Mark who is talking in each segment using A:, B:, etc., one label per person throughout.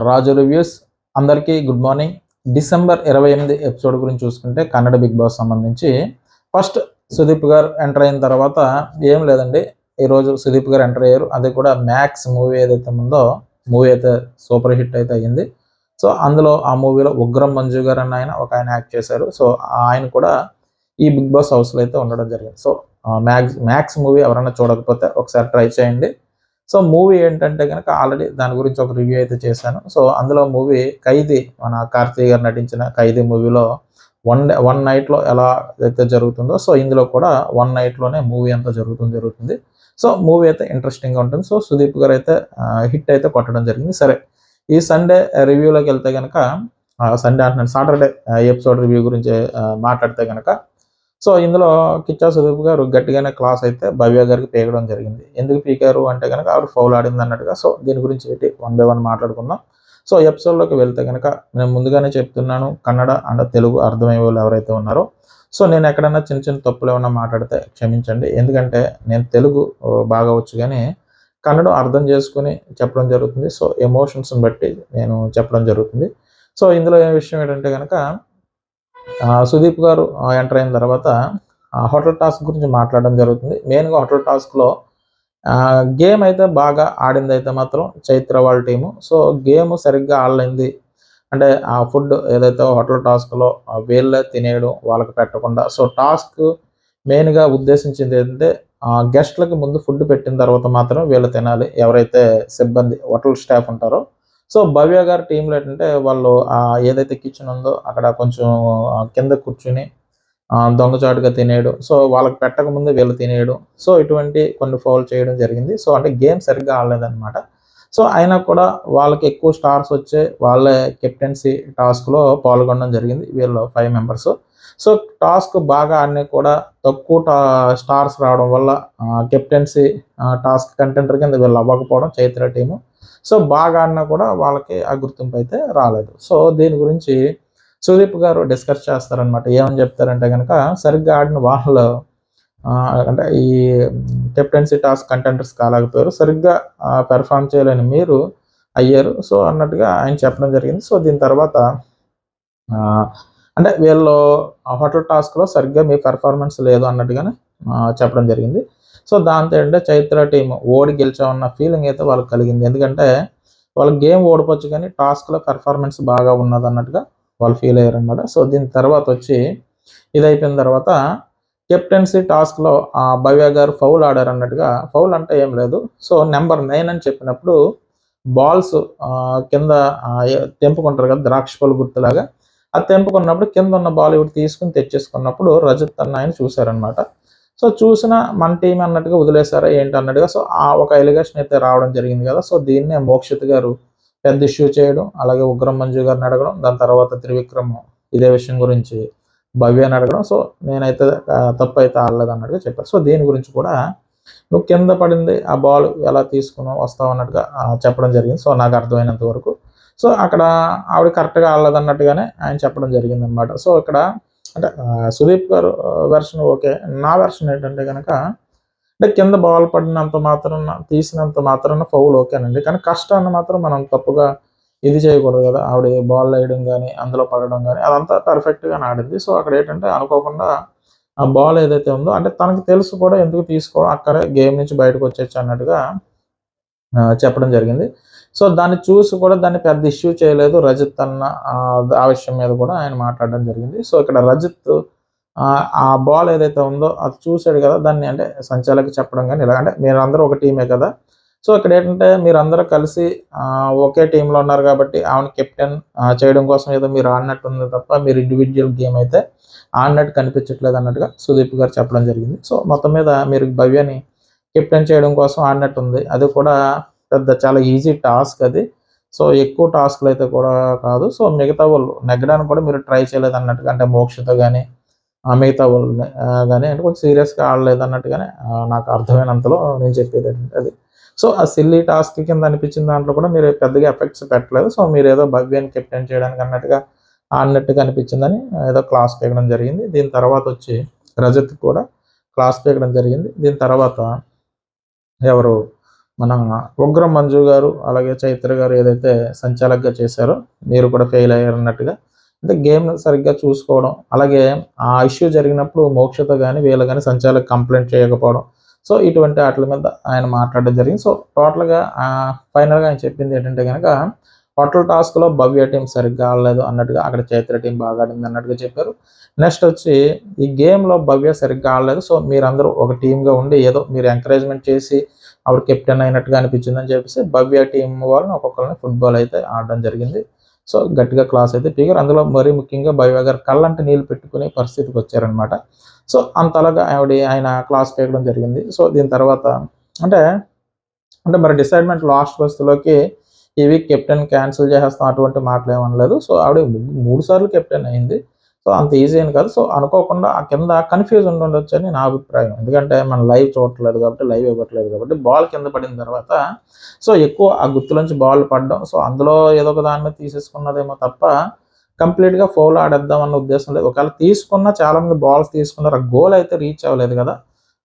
A: రాజు reviews అందరికీ good morning. December ఇరవై ఎనిమిది ఎపిసోడ్ గురించి చూసుకుంటే కన్నడ బిగ్ బాస్ సంబంధించి ఫస్ట్ సుదీప్ గారు ఎంటర్ అయిన తర్వాత ఏం లేదండి ఈరోజు సుదీప్ గారు ఎంటర్ అయ్యారు. అది కూడా మ్యాక్స్ మూవీ ఏదైతే ఉందో మూవీ అయితే సూపర్ హిట్ అయితే అయ్యింది. సో అందులో ఆ మూవీలో ఉగ్రం మంజు గారు అన్న ఆయన ఒక ఆయన యాక్ట్ చేశారు. సో ఆయన కూడా ఈ బిగ్ బాస్ హౌస్లో అయితే ఉండడం జరిగింది. సో మ్యాక్స్ మ్యాక్స్ మూవీ ఎవరైనా చూడకపోతే ఒకసారి ట్రై చేయండి. సో మూవీ ఏంటంటే కనుక ఆల్రెడీ దాని గురించి ఒక రివ్యూ అయితే చేశాను. సో అందులో మూవీ ఖైదీ మన కార్తీక్ గారు నటించిన ఖైదీ మూవీలో వన్ డే వన్ నైట్లో ఎలా అయితే జరుగుతుందో సో ఇందులో కూడా వన్ నైట్లోనే మూవీ అంతా జరుగుతుంది జరుగుతుంది. సో మూవీ అయితే ఇంట్రెస్టింగ్గా ఉంటుంది. సో సుదీప్ గారు అయితే హిట్ అయితే కొట్టడం జరిగింది. సరే ఈ సండే రివ్యూలోకి వెళ్తే కనుక సండే అంటున్నాను సాటర్డే ఎపిసోడ్ రివ్యూ గురించి మాట్లాడితే కనుక సో ఇందులో కిచ్చా సుదీప్ గారు గట్టిగానే క్లాస్ అయితే భవ్య గారికి పీకడం జరిగింది. ఎందుకు పీకారు అంటే కనుక ఆవిడ ఫౌల్ ఆడింది అన్నట్టుగా. సో దీని గురించి పెట్టి వన్ బై వన్ మాట్లాడుకుందాం. సో ఎపిసోడ్లోకి వెళ్తే కనుక నేను ముందుగానే చెప్తున్నాను కన్నడ అండ్ తెలుగు అర్థమయ్యే వాళ్ళు ఎవరైతే ఉన్నారో. సో నేను ఎక్కడైనా చిన్న చిన్న తప్పులు ఏమైనా మాట్లాడితే క్షమించండి. ఎందుకంటే నేను తెలుగు బాగా వచ్చు కానీ కన్నడం అర్థం చేసుకుని చెప్పడం జరుగుతుంది. సో ఎమోషన్స్ని బట్టి నేను చెప్పడం జరుగుతుంది. సో ఇందులో ఏ విషయం ఏంటంటే కనుక సుదీప్ గారు ఎంటర్ అయిన తర్వాత ఆ, హోటల్ టాస్క్ గురించి మాట్లాడడం జరుగుతుంది. మెయిన్గా హోటల్ టాస్క్లో గేమ్ అయితే బాగా ఆడింది అయితే మాత్రం చైత్ర వాళ్ళ టీము. సో గేమ్ సరిగ్గా ఆడలేంది అంటే ఆ ఫుడ్ ఏదైతే హోటల్ టాస్క్లో వీళ్ళే తినేయడం వాళ్ళకి పెట్టకుండా. సో టాస్క్ మెయిన్గా ఉద్దేశించింది ఏంటంటే గెస్ట్లకి ముందు ఫుడ్ పెట్టిన తర్వాత మాత్రం వీళ్ళు తినాలి. ఎవరైతే సిబ్బంది హోటల్ స్టాఫ్ ఉంటారో సో భవ్య గారి టీంలో ఏంటంటే వాళ్ళు ఏదైతే కిచెన్ ఉందో అక్కడ కొంచెం కింద కూర్చుని దొంగచాటుగా తినేయడం. సో వాళ్ళకి పెట్టకముందే వీళ్ళు తినేయడం. సో ఇటువంటి కొన్ని ఫౌల్ చేయడం జరిగింది. సో అంటే గేమ్ సరిగ్గా ఆడలేదన్నమాట. సో అయినా కూడా వాళ్ళకి ఎక్కువ స్టార్స్ వచ్చే వాళ్ళే కెప్టెన్సీ టాస్క్లో పాల్గొనడం జరిగింది వీళ్ళు ఫైవ్ మెంబర్స్ సో టాస్క్ బాగా ఆడినా కూడా తక్కువ టా స్టార్స్ రావడం వల్ల కెప్టెన్సీ టాస్క్ కంటెంటర్ కింద వీళ్ళు అవ్వకపోవడం చైత్ర టీము. సో బాగా ఆడినా కూడా వాళ్ళకి ఆ గుర్తింపు అయితే రాలేదు. సో దీని గురించి సుదీప్ గారు డిస్కస్ చేస్తారనమాట ఏమని చెప్తారంటే కనుక సరిగ్గా ఆడిన వాళ్ళు అంటే ఈ కెప్టెన్సీ టాస్క్ కంటెంటర్స్ కాలేకపోయారు. సరిగ్గా పెర్ఫామ్ చేయలేని మీరు అయ్యారు. సో అన్నట్టుగా ఆయన చెప్పడం జరిగింది. సో దీని తర్వాత అంటే వీళ్ళు హోటల్ టాస్క్లో సరిగ్గా మీ పెర్ఫార్మెన్స్ లేదు అన్నట్టుగానే చెప్పడం జరిగింది. సో దాంతో ఏంటంటే చైత్ర టీం ఓడి గెలిచామన్న ఫీలింగ్ అయితే వాళ్ళకి కలిగింది. ఎందుకంటే వాళ్ళ గేమ్ ఓడిపోవచ్చు కానీ టాస్క్లో పెర్ఫార్మెన్స్ బాగా ఉన్నది అన్నట్టుగా వాళ్ళు ఫీల్ అయ్యారు అనమాట సో దీని తర్వాత వచ్చి ఇది అయిపోయిన తర్వాత కెప్టెన్సీ టాస్క్లో ఆ భవ్య గారు ఫౌల్ ఆడారు అన్నట్టుగా ఫౌల్ అంటే ఏం లేదు. సో నెంబర్ నైన్ అని చెప్పినప్పుడు బాల్స్ కింద ఆ, తెంపుకుంటారు కదా ద్రాక్ష పళ్ళు గుర్తులాగా ఆ తెంపుకున్నప్పుడు కింద ఉన్న బాల్ ఇవి తీసుకుని తెచ్చేసుకున్నప్పుడు రజత్ అన్న ఆయన చూశారనమాట సో చూసిన మన టీం అన్నట్టుగా వదిలేశారా ఏంటి అన్నట్టుగా? సో ఆ ఒక ఎలిగేషన్ అయితే రావడం జరిగింది కదా. సో దీన్నే మోక్షిత్ గారు పెద్ద ఇష్యూ చేయడం అలాగే ఉగ్రం మంజు గారిని అడగడం దాని తర్వాత త్రివిక్రమ్ ఇదే విషయం గురించి భవ్యాన్ని అడగడం. సో నేనైతే తప్పు అయితే ఆడలేదు అన్నట్టుగా చెప్పారు. సో దీని గురించి కూడా నువ్వు కింద పడింది ఆ బాల్ ఎలా తీసుకున్నావు వస్తావు అన్నట్టుగా చెప్పడం జరిగింది. సో నాకు అర్థమైనంత వరకు. సో అక్కడ ఆవిడ కరెక్ట్గా ఆడలేదు అన్నట్టుగానే ఆయన చెప్పడం జరిగింది అనమాట సో ఇక్కడ అంటే సుదీప్ గారు వెర్షన్ ఓకే. నా వెర్షన్ ఏంటంటే కనుక అంటే కింద బాల్ పడినంత మాత్రం తీసినంత మాత్రాన ఫౌల్ ఓకేనండి. కానీ కష్టాన్ని మాత్రం మనం తప్పుగా ఇది చేయకూడదు కదా. ఆవిడ బాల్ వేయడం కానీ అందులో పడడం కానీ అదంతా పర్ఫెక్ట్గా ఆడింది. సో అక్కడ ఏంటంటే అనుకోకుండా ఆ బాల్ ఏదైతే ఉందో అంటే తనకు తెలుసు కూడా ఎందుకు తీసుకోవడం అక్కడే గేమ్ నుంచి బయటకు వచ్చేచ్చు అన్నట్టుగా చెప్పడం జరిగింది. సో దాన్ని చూసి కూడా దాన్ని పెద్ద ఇష్యూ చేయలేదు. రజిత్ అన్న ఆ, విషయం మీద కూడా ఆయన మాట్లాడడం జరిగింది. సో ఇక్కడ రజిత్ ఆ, బాల్ ఏదైతే ఉందో అది చూసాడు కదా దాన్ని అంటే సంచాలకి చెప్పడం కానీ ఇలా అంటే మీరందరూ ఒక టీమే కదా. సో ఇక్కడ ఏంటంటే మీరందరూ కలిసి ఒకే టీంలో ఉన్నారు కాబట్టి ఆమెను కెప్టెన్ చేయడం కోసం ఏదో మీరు ఆడినట్టు ఉంది తప్ప మీరు ఇండివిజువల్ గేమ్ అయితే ఆడినట్టు కనిపించట్లేదు అన్నట్టుగా సుదీప్ గారు చెప్పడం జరిగింది. సో మొత్తం మీద మీరు భవ్యని కెప్టెన్ చేయడం కోసం ఆడినట్టు ఉంది అది కూడా పెద్ద చాలా ఈజీ టాస్క్ అది. సో ఎక్కువ టాస్క్లు అయితే కూడా కాదు. సో మిగతా వాళ్ళు నెగ్గడానికి కూడా మీరు ట్రై చేయలేదు అన్నట్టుగా అంటే మోక్షత కానీ ఆ మిగతా వాళ్ళు కానీ అంటే కొంచెం సీరియస్గా ఆడలేదు అన్నట్టుగానే నాకు అర్థమైనంతలో నేను చెప్పేది అది. సో ఆ సిల్లీ టాస్క్ కింద అనిపించిన దాంట్లో కూడా మీరు పెద్దగా ఎఫెక్ట్స్ పెట్టలేదు. సో మీరు ఏదో భవ్యాన్ని కెప్టెన్ చేయడానికి అన్నట్టుగా ఆడినట్టుగా అనిపించిందని ఏదో క్లాస్ పీకడం జరిగింది. దీని తర్వాత వచ్చి రజత్ కూడా క్లాస్ పీకడం జరిగింది. దీని తర్వాత ఎవరు మన ఉగ్రం మంజు గారు అలాగే చైత్ర గారు ఏదైతే సంచాలకగా చేశారో మీరు కూడా ఫెయిల్ అయ్యారు అన్నట్టుగా అంటే గేమ్ సరిగ్గా చూసుకోవడం అలాగే ఆ ఇష్యూ జరిగినప్పుడు మోక్షత కానీ వీళ్ళు కానీ సంచాలక కంప్లైంట్ చేయకపోవడం. సో ఇటువంటి వాటి మీద ఆయన మాట్లాడడం జరిగింది. సో టోటల్గా ఫైనల్గా ఆయన చెప్పింది ఏంటంటే కనుక హోటల్ టాస్క్లో భవ్య టీం సరిగ్గా ఆడలేదు అన్నట్టుగా అక్కడ చైత్ర టీం బాగా ఆడింది అన్నట్టుగా చెప్పారు. నెక్స్ట్ వచ్చి ఈ గేమ్లో భవ్య సరిగ్గా ఆడలేదు సో మీరందరూ ఒక టీమ్గా ఉండి ఏదో మీరు ఎంకరేజ్మెంట్ చేసి ఆవిడ కెప్టెన్ అయినట్టుగా అనిపించిందని చెప్పేసి భవ్య టీం వాళ్ళని ఒక్కొక్కరిని ఫుట్బాల్ అయితే ఆడడం జరిగింది. సో గట్టిగా క్లాస్ అయితే పీగారు అందులో మరీ ముఖ్యంగా భవ్య గారు కళ్ళంటే నీళ్ళు పెట్టుకునే పరిస్థితికి వచ్చారనమాట సో అంతలాగా ఆవిడ ఆయన క్లాస్ పీకడం జరిగింది. సో దీని తర్వాత అంటే అంటే మరి డిసైడ్మెంట్ లాస్ట్ ఫస్ట్లోకి ఈ వీక్ కెప్టెన్ క్యాన్సిల్ చేసేస్తాం అటువంటి మాటలు ఏమనలేదు. సో ఆవిడ మూడు సార్లు కెప్టెన్ అయింది. సో అంత ఈజీ అని కాదు. సో అనుకోకుండా ఆ కింద కన్ఫ్యూజ్ ఉండి ఉండొచ్చు అని నా అభిప్రాయం. ఎందుకంటే మనం లైవ్ చూడట్లేదు కాబట్టి లైవ్ ఇవ్వట్లేదు కాబట్టి బాల్ కింద పడిన తర్వాత సో ఎక్కువ ఆ గుర్తులోంచి బాల్ పడడం. సో అందులో ఏదో ఒక దాని మీద తీసేసుకున్నదేమో తప్ప కంప్లీట్గా ఫౌల్ ఆడేద్దాం అన్న ఉద్దేశం లేదు. ఒకవేళ తీసుకున్న చాలా మంది బాల్స్ తీసుకున్నారు. ఆ గోల్ అయితే రీచ్ అవ్వలేదు కదా.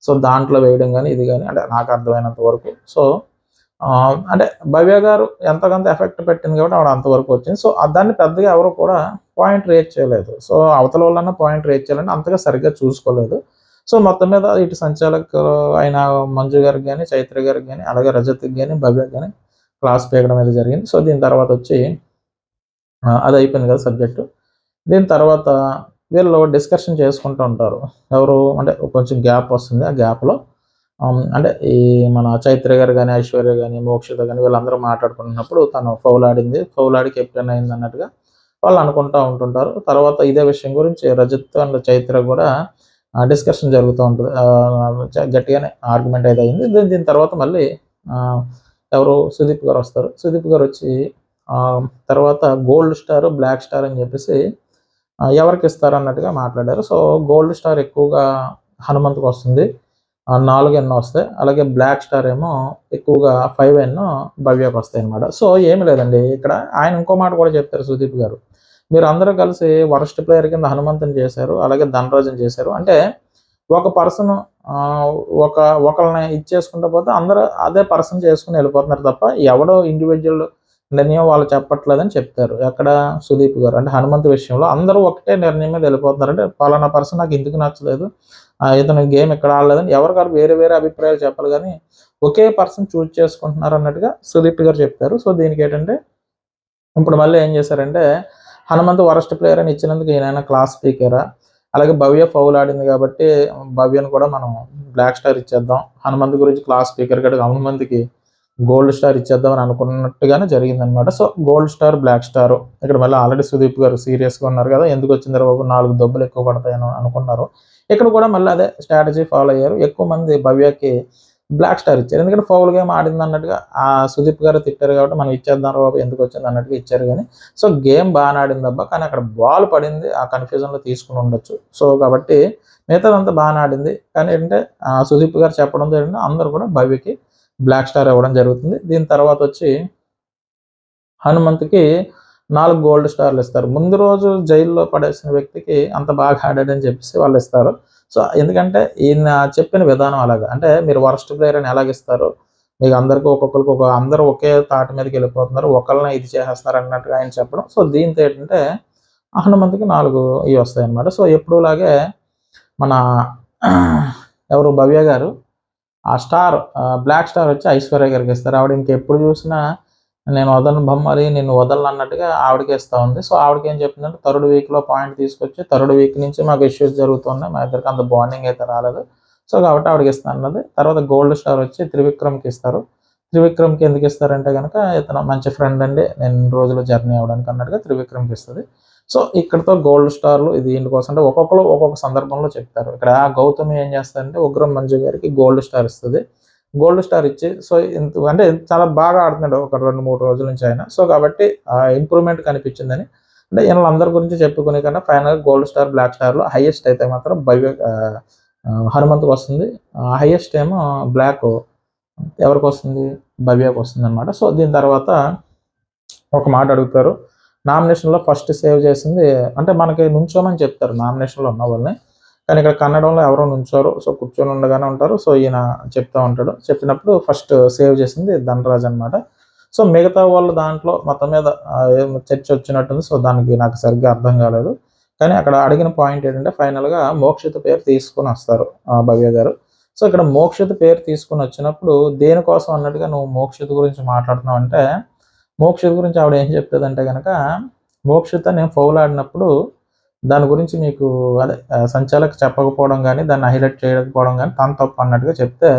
A: సో దాంట్లో వేయడం కానీ ఇది కానీ అంటే నాకు అర్థమైనంత వరకు. సో అంటే భవ్య గారు ఎంతకంత ఎఫెక్ట్ పెట్టింది కాబట్టి ఆవిడ అంతవరకు వచ్చింది. సో దాన్ని పెద్దగా ఎవరు కూడా పాయింట్ రేట్ చేయలేదు. సో అవతల వాళ్ళన్న పాయింట్ రేట్ చేయాలని అంతగా సరిగ్గా చూసుకోలేదు. సో మొత్తం మీద ఇటు సంచాలకులు అయిన మంజు గారికి కానీ చైత్ర గారికి కానీ అలాగే రజత్కి కానీ భవ్యకి కానీ క్లాస్ పీకడం అయితే జరిగింది. సో దీని తర్వాత వచ్చి అది అయిపోయింది కదా సబ్జెక్టు. దీని తర్వాత వీళ్ళు డిస్కషన్ చేసుకుంటూ ఉంటారు. ఎవరు అంటే కొంచెం గ్యాప్ వస్తుంది ఆ గ్యాప్లో. అంటే ఈ మన చైత్ర గారు కానీ ఐశ్వర్య కానీ మోక్షిత కానీ వీళ్ళందరూ మాట్లాడుకుంటున్నప్పుడు తను ఫౌల్ ఆడింది ఫౌల్ ఆడి కెప్టెన్ అయింది అన్నట్టుగా వాళ్ళు అనుకుంటూ ఉంటుంటారు. తర్వాత ఇదే విషయం గురించి రజత్ అండ్ చైత్ర కూడా డిస్కషన్ జరుగుతూ ఉంటుంది. గట్టిగానే ఆర్గ్యుమెంట్ అయితే అయింది. దీని తర్వాత మళ్ళీ ఎవరు సుదీప్ గారు వస్తారు. సుదీప్ గారు వచ్చి తర్వాత గోల్డ్ స్టార్ బ్లాక్ స్టార్ అని చెప్పేసి ఎవరికి ఇస్తారు అన్నట్టుగా మాట్లాడారు. సో గోల్డ్ స్టార్ ఎక్కువగా హనుమంత్కి వస్తుంది. నాలుగు ఎన్నో వస్తాయి. అలాగే బ్లాక్ స్టార్ ఏమో ఎక్కువగా ఫైవ్ ఎన్నో భవ్యకు వస్తాయి అనమాట సో ఏమి లేదండి. ఇక్కడ ఆయన ఇంకో మాట కూడా చెప్తారు సుదీప్ గారు. మీరు అందరూ కలిసి వరస్ట్ ప్లేయర్ కింద హనుమంతుని చేశారు అలాగే ధనరాజన్ చేశారు. అంటే ఒక పర్సన్ ఒక ఒకరిని ఇచ్చేసుకుంటూ పోతే అందరూ అదే పర్సన్ చేసుకుని వెళ్ళిపోతున్నారు తప్ప ఎవడో ఇండివిజువల్ నిర్ణయం వాళ్ళు చెప్పట్లేదని చెప్తారు. ఎక్కడ సుదీప్ గారు? అంటే హనుమంత్ విషయంలో అందరూ ఒకటే నిర్ణయం మీద వెళ్ళిపోతున్నారు. అంటే పలానా పర్సన్ నాకు ఎందుకు నచ్చలేదు? ఇతను గేమ్ ఎక్కడ ఆడలేదని ఎవరికారు వేరే వేరే అభిప్రాయాలు చెప్పాలి కానీ ఒకే పర్సన్ చూజ్ చేసుకుంటున్నారు అన్నట్టుగా సుదీప్ గారు చెప్పారు. సో దీనికి ఏంటంటే ఇప్పుడు మళ్ళీ ఏం చేశారంటే హనుమంత్ వరస్ట్ ప్లేయర్ అని ఇచ్చినందుకు ఈయన క్లాస్ స్పీకరా అలాగే భవ్య ఫౌల్ ఆడింది కాబట్టి భవ్యను కూడా మనం బ్లాక్ స్టార్ ఇచ్చేద్దాం. హనుమంత్ గురించి క్లాస్ స్పీకర్ కాబట్టి హనుమంత్కి గోల్డ్ స్టార్ ఇచ్చేద్దామని అనుకున్నట్టుగానే జరిగిందనమాట so gold star black star ఇక్కడ మళ్ళీ ఆల్రెడీ సుదీప్ గారు సీరియస్గా ఉన్నారు కదా ఎందుకు వచ్చింది బాబు నాలుగు దెబ్బలు ఎక్కువ పడతాయని అనుకున్నారు. ఇక్కడ కూడా మళ్ళీ అదే స్ట్రాటజీ ఫాలో అయ్యారు. ఎక్కువ మంది భవ్యకి బ్లాక్ స్టార్ ఇచ్చారు. ఎందుకంటే ఫౌల్ గేమ్ ఆడింది అన్నట్టుగా ఆ సుదీప్ గారు తిట్టారు కాబట్టి మనం ఇచ్చేద్దాం బాబు ఎందుకు వచ్చింది అన్నట్టుగా ఇచ్చారు కానీ సో గేమ్ బాగా ఆడింది అబ్బా. కానీ అక్కడ బాల్ పడింది ఆ కన్ఫ్యూజన్లో తీసుకుని ఉండొచ్చు. సో కాబట్టి మిగతాదంతా బాగా ఆడింది. కానీ ఏంటంటే సుదీప్ గారు చెప్పడం జరిగింది అందరూ కూడా భవ్యకి బ్లాక్ స్టార్ ఇవ్వడం జరుగుతుంది. దీని తర్వాత వచ్చి హనుమంత్కి నాలుగు గోల్డ్ స్టార్లు ఇస్తారు. ముందు రోజు జైల్లో పడేసిన వ్యక్తికి అంత బాగా ఆడాడని చెప్పేసి వాళ్ళు ఇస్తారు. సో ఎందుకంటే ఈయన చెప్పిన విధానం అలాగా. అంటే మీరు వరస్ట్ ప్లేయర్ అని ఎలాగిస్తారు మీకు అందరికీ ఒక్కొక్కరికి ఒక అందరూ ఒకే తాటి మీదకి వెళ్ళిపోతున్నారు. ఒకళ్ళని ఇది చేసేస్తారు అన్నట్టుగా ఆయన చెప్పడం. సో దీంతో ఏంటంటే హనుమంతికి నాలుగు ఇవి వస్తాయి అన్నమాట సో ఎప్పుడులాగే మన ఎవరు? భవ్య గారు ఆ స్టార్ బ్లాక్ స్టార్ వచ్చి ఐశ్వర్య గారికి ఇస్తారు ఆవిడ ఇంకెప్పుడు చూసినా నేను వదలను బొమ్మరి నేను వదలను అన్నట్టుగా ఆవిడకి ఇస్తూ ఉంది. సో ఆవిడకి ఏం చెప్తుందంటే థర్డ్ వీక్లో పాయింట్ తీసుకొచ్చి థర్డ్ వీక్ నుంచి మాకు ఇష్యూస్ జరుగుతున్నాయి. మా ఇద్దరికి అంత బాండింగ్ అయితే రాలేదు. సో కాబట్టి ఆవిడకి ఇస్తాను అన్నది. తర్వాత గోల్డ్ స్టార్ వచ్చి త్రివిక్రమ్కి ఇస్తారు. త్రివిక్రమ్కి ఎందుకు ఇస్తారంటే కనుక ఇతను మంచి ఫ్రెండ్ అండి. నేను రోజులు జర్నీ అవ్వడానికి అన్నట్టుగా త్రివిక్రమ్కి ఇస్తుంది. సో ఇక్కడతో గోల్డ్ స్టార్లు ఇది దీనికోసం అంటే ఒక్కొక్కరు ఒక్కొక్క సందర్భంలో చెప్తారు. ఇక్కడ గౌతమి ఏం చేస్తారంటే ఉగ్రం మంజు గారికి గోల్డ్ స్టార్ ఇస్తుంది. గోల్డ్ స్టార్ ఇచ్చి సో ఇంత అంటే చాలా బాగా ఆడుతున్నాడు ఒక రెండు మూడు రోజుల నుంచి ఆయన. సో కాబట్టి ఇంప్రూవ్మెంట్ కనిపించిందని అంటే అందరి గురించి చెప్పుకునే కన్నా ఫైనల్ గోల్డ్ స్టార్ బ్లాక్ స్టార్లో హైయెస్ట్ అయితే మాత్రం భవ్య హనుమంత్కి వస్తుంది. హైయెస్ట్ ఏమో బ్లాక్ ఎవరికి వస్తుంది? భవ్యకు వస్తుంది అనమాట సో దీని తర్వాత ఒక మాట అడుగుతారు. నామినేషన్లో ఫస్ట్ సేవ్ చేసింది. అంటే మనకి నుంచోమని చెప్తారు నామినేషన్లో ఉన్న వాళ్ళని. కానీ ఇక్కడ కన్నడంలో ఎవరో నుంచారు. సో కూర్చొని ఉండగానే ఉంటారు. సో ఈయన చెప్తా ఉంటాడు. చెప్పినప్పుడు ఫస్ట్ సేవ్ చేసింది ధనరాజ్ అనమాట సో మిగతా వాళ్ళు దాంట్లో మొత్తం మీద చర్చ వచ్చినట్టుంది. సో దానికి నాకు సరిగ్గా అర్థం కాలేదు. కానీ అక్కడ అడిగిన పాయింట్ ఏంటంటే ఫైనల్గా మోక్షిత పేరు తీసుకొని వస్తారు భవ్య గారు. సో ఇక్కడ మోక్షిత పేరు తీసుకుని వచ్చినప్పుడు దేనికోసం అన్నట్టుగా నువ్వు మోక్షిత గురించి మాట్లాడుతున్నావు అంటే మోక్షిత గురించి ఆవిడ ఏం చెప్తుందంటే కనుక మోక్షిత నేను ఫౌల్ ఆడినప్పుడు దాని గురించి మీకు అదే సంచాలకు చెప్పకపోవడం కానీ దాన్ని హైలైట్ చేయకపోవడం కానీ తన తప్పు అన్నట్టుగా చెప్తే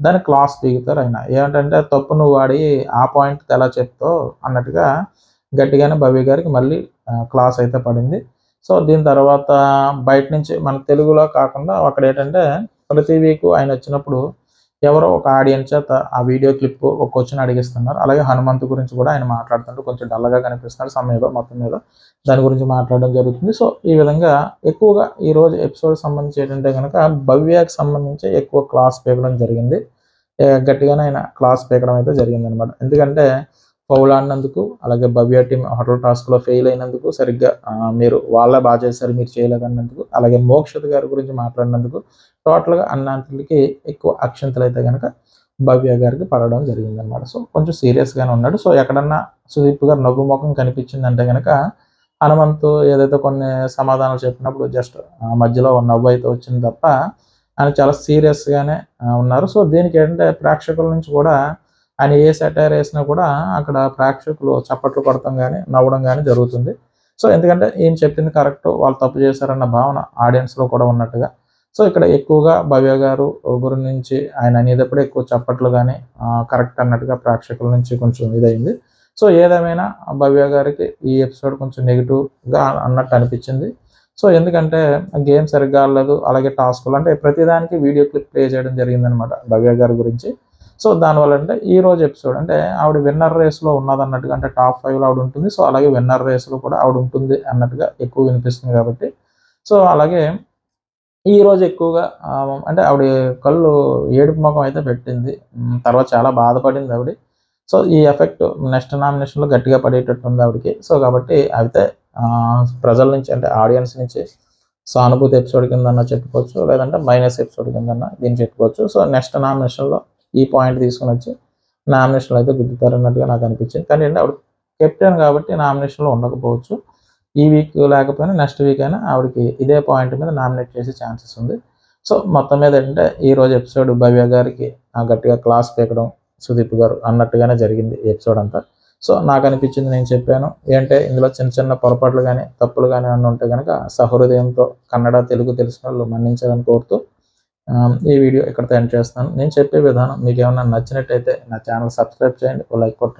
A: దాన్ని క్లాస్ దిగుతారు ఆయన. ఏమిటంటే తప్పు నువ్వు వాడి ఆ పాయింట్ ఎలా చెప్తావు అన్నట్టుగా గట్టిగానే భవ్య గారికి మళ్ళీ క్లాస్ అయితే పడింది. సో దీని తర్వాత బయట నుంచి మన తెలుగులో కాకుండా అక్కడ ఏంటంటే ప్రతి వీక్ ఆయన వచ్చినప్పుడు ఎవరో ఒక ఆడియన్స్ చేత ఆ వీడియో క్లిప్ ఒక క్వశ్చన్ అడిగిస్తున్నారు. అలాగే హనుమంతు గురించి కూడా ఆయన మాట్లాడుతుంటే కొంచెం డల్గా కనిపిస్తున్నారు సమయంలో మొత్తం మీద. దాని గురించి మాట్లాడడం జరుగుతుంది. సో ఈ విధంగా ఎక్కువగా ఈ రోజు ఎపిసోడ్ సంబంధించి ఏంటంటే కనుక భవ్యకి సంబంధించి ఎక్కువ క్లాస్ పీకడం జరిగింది. గట్టిగానే ఆయన క్లాస్ పీకడం అయితే జరిగింది అనమాట ఎందుకంటే ఫౌల్ ఆడినందుకు అలాగే భవ్య టీం హోటల్ టాస్క్లో ఫెయిల్ అయినందుకు సరిగ్గా మీరు వాళ్ళే బాగా చేశారు మీరు చేయలేదన్నందుకు అలాగే మోక్షత గారి గురించి మాట్లాడినందుకు టోటల్గా అన్నాంతలకి ఎక్కువ అక్షంతలు అయితే కనుక భవ్య గారికి పడడం జరిగిందనమాట సో కొంచెం సీరియస్గానే ఉన్నాడు. సో ఎక్కడన్నా సుదీప్ గారు నవ్వు ముఖం కనిపించిందంటే కనుక హనుమంతు ఏదైతే కొన్ని సమాధానాలు చెప్పినప్పుడు జస్ట్ మధ్యలో నవ్వు అయితే వచ్చింది తప్ప ఆయన చాలా సీరియస్గానే ఉన్నారు. సో దీనికి ఏంటంటే ప్రేక్షకుల నుంచి కూడా ఆయన ఏ సెటైర్ వేసినా కూడా అక్కడ ప్రేక్షకులు చప్పట్లు కొడతాం కానీ నవ్వడం కానీ జరుగుతుంది. సో ఎందుకంటే ఏం చెప్పింది కరెక్ట్ వాళ్ళు తప్పు చేశారన్న భావన ఆడియన్స్లో కూడా ఉన్నట్టుగా. సో ఇక్కడ ఎక్కువగా భవ్య గారు గురించి ఆయన అనేటప్పుడు ఎక్కువ చప్పట్లు కానీ కరెక్ట్ అన్నట్టుగా ప్రేక్షకుల నుంచి కొంచెం ఇదైంది సో ఏదేమైనా భవ్య గారికి ఈ ఎపిసోడ్ కొంచెం నెగిటివ్గా అన్నట్టు అనిపించింది. సో ఎందుకంటే గేమ్ సరిగ్గా ఆడలేదు అలాగే టాస్క్లు అంటే ప్రతిదానికి వీడియో క్లిప్ ప్లే చేయడం జరిగిందనమాట భవ్య గారి గురించి. సో దానివల్ల అంటే ఈ రోజు ఎపిసోడ్ అంటే ఆవిడ విన్నర్ రేస్లో ఉన్నది అన్నట్టుగా అంటే టాప్ ఫైవ్లో ఆవిడ ఉంటుంది. సో అలాగే విన్నర్ రేస్లో కూడా ఆవిడ ఉంటుంది అన్నట్టుగా ఎక్కువ వినిపిస్తుంది కాబట్టి. సో అలాగే ఈ రోజు ఎక్కువగా అంటే ఆవిడ కళ్ళు ఏడుపు ముఖం అయితే పెట్టింది. తర్వాత చాలా బాధపడింది ఆవిడ. సో ఈ ఎఫెక్ట్ నెక్స్ట్ నామినేషన్లో గట్టిగా పడేటట్టు ఉంది ఆవిడకి. సో కాబట్టి అయితే ప్రజల నుంచి అంటే ఆడియన్స్ నుంచి సానుభూతి ఎపిసోడ్ కిందన్నా చెప్పుకోవచ్చు లేదంటే మైనస్ ఎపిసోడ్ కిందన్నా దీన్ని చెప్పుకోవచ్చు. సో నెక్స్ట్ నామినేషన్లో ఈ పాయింట్ తీసుకుని వచ్చి నామినేషన్లో అయితే గుద్దుతారన్నట్టుగా నాకు అనిపించింది. కానీ అంటే ఆవిడ కెప్టెన్ కాబట్టి నామినేషన్లో ఉండకపోవచ్చు. ఈ వీక్ లేకపోయినా నెక్స్ట్ వీక్ అయినా ఆవిడకి ఇదే పాయింట్ మీద నామినేట్ చేసే ఛాన్సెస్ ఉంది. సో మొత్తం మీద ఏంటంటే ఈ రోజు ఎపిసోడ్ భవ్య గారికి గట్టిగా క్లాస్ పీకడం సుదీప్ గారు అన్నట్టుగానే జరిగింది ఎపిసోడ్ అంతా. సో నాకు అనిపించింది నేను చెప్పాను. ఏంటంటే ఇందులో చిన్న చిన్న పొరపాట్లు కానీ తప్పులు కానీ అన్నీ ఉంటే కనుక సహృదయంతో కన్నడ తెలుగు తెలిసిన వాళ్ళు మన్నించాలని కోరుతూ ఈ వీడియో ఇక్కడితో ఎండ్ చేస్తాను నేను చెప్పే విధానం మీకు ఏమైనా నచ్చినట్టయితే నా ఛానల్ సబ్స్క్రైబ్ చేయండి. లైక్ కొట్టండి.